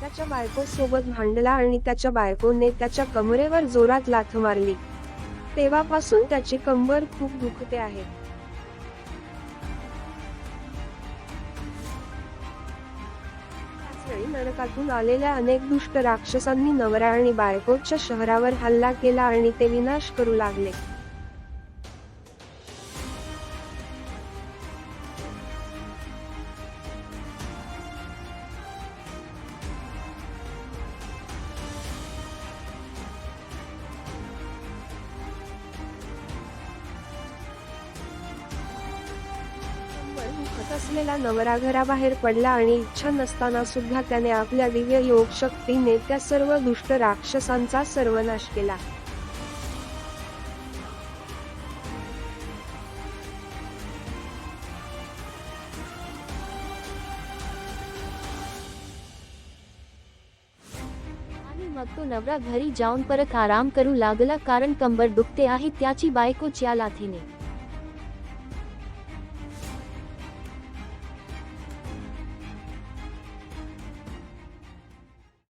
त्याच्या बायकोसोबत भांडला आणि त्याच्या बायकोने त्याच्या कमरेवर जोरात लाथ मारली. तेव्हापासून त्याची कंबर खूप दुखते आहे. नरकातून आलेल्या अनेक दुष्ट राक्षसांनी नवरा आणि बायकोच्या शहरावर हल्ला केला आणि ते विनाश करू लागले. कंबर असलेला नवरा घराबाहेर पडला आणि इच्छा नसताना सुद्धा त्याने आपल्या दिव्य योग शक्तीने त्या सर्व दुष्ट राक्षसांचा सर्वनाश केला. आणि मग तो नवरा घरी जाऊन परत आराम करू लागला कारण कंबर दुखते आहे त्याची बायको च्या लाथीने.